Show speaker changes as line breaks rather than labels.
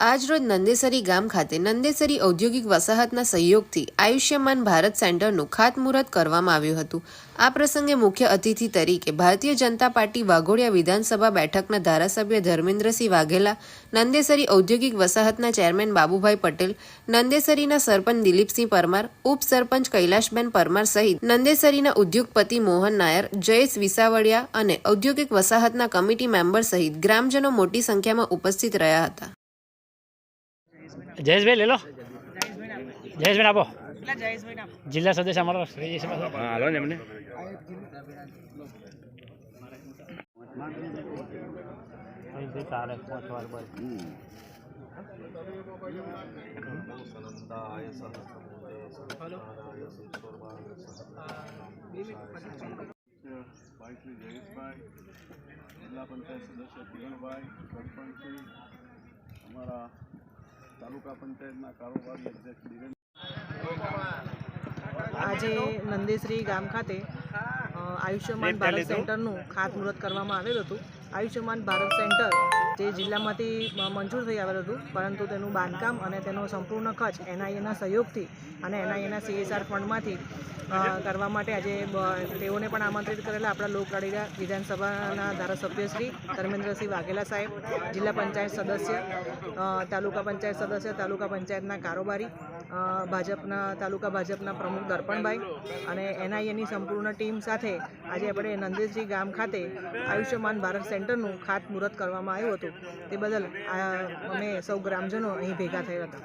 આજરોજ નંદેસરી ગામ ખાતે નંદેસરી ઔદ્યોગિક વસાહતના સહયોગથી આયુષ્યમાન ભારત સેન્ટરનું ખાતમુહૂર્ત કરવામાં આવ્યું હતું. આ પ્રસંગે મુખ્ય અતિથિ તરીકે ભારતીય જનતા પાર્ટી વાઘોડિયા વિધાનસભા બેઠકના ધારાસભ્ય ધર્મેન્દ્રસિંહ વાઘેલા, નંદેસરી ઔદ્યોગિક વસાહતના ચેરમેન બાબુભાઈ પટેલ, નંદેસરીના સરપંચ દિલીપસિંહ પરમાર ઉપસરપંચ કૈલાશબેન પરમાર સહિત નંદેસરીના ઉદ્યોગપતિ મોહન નાયર, જયેશ વિસાવડિયા અને ઔદ્યોગિક વસાહતના કમિટી મેમ્બર સહિત ગ્રામજનો મોટી સંખ્યામાં ઉપસ્થિત રહ્યા હતા.
જયેશભાઈ લે લો જયેશભાઈ આપો? જિલ્લા સદસ્ય અમારો
હાલો ને એમને.
ભાઈ શ્રી જયેશભાઈ જિલ્લા પંચાયત સદસ્ય કિરણભાઈ સરપંચશ્રી અમારા તાલુકા પંચાયતના કારોબારી અધ્યક્ષ દિરેન
આજે નંદેશ્રી ગામ ખાતે આયુષ્યમાન ભારત સેન્ટરનું ખાતમુહૂર્ત કરવામાં આવેલું હતું. આયુષ્યમાન ભારત સેન્ટર જે જિલ્લામાંથી મંજૂર થઈ આવેલું હતું, પરંતુ તેનું બાંધકામ અને તેનો સંપૂર્ણ ખર્ચ એનઆઈએના સહયોગથી અને એનઆઈએના સીએસઆર ફંડમાંથી કરવા માટે આજે તેઓને પણ આમંત્રિત કરેલા આપણા લોકલાડીના વિધાનસભાના ધારાસભ્ય શ્રી ધર્મેન્દ્રસિંહ વાઘેલા સાહેબ, જિલ્લા પંચાયત સદસ્ય તાલુકા પંચાયત સદસ્ય, તાલુકા પંચાયતના કારોબારી ભાજપના, તાલુકા ભાજપના પ્રમુખ દર્પણભાઈ અને એનઆઈએની સંપૂર્ણ ટીમ સાથે આજે આપણે નંદેશજી ગામ ખાતે આયુષ્યમાન ભારત સેન્ટરનું ખાતમુહૂર્ત કરવામાં આવ્યું હતું. તે બદલ અમે સૌ ગ્રામજનો અહીં ભેગા થયા હતા.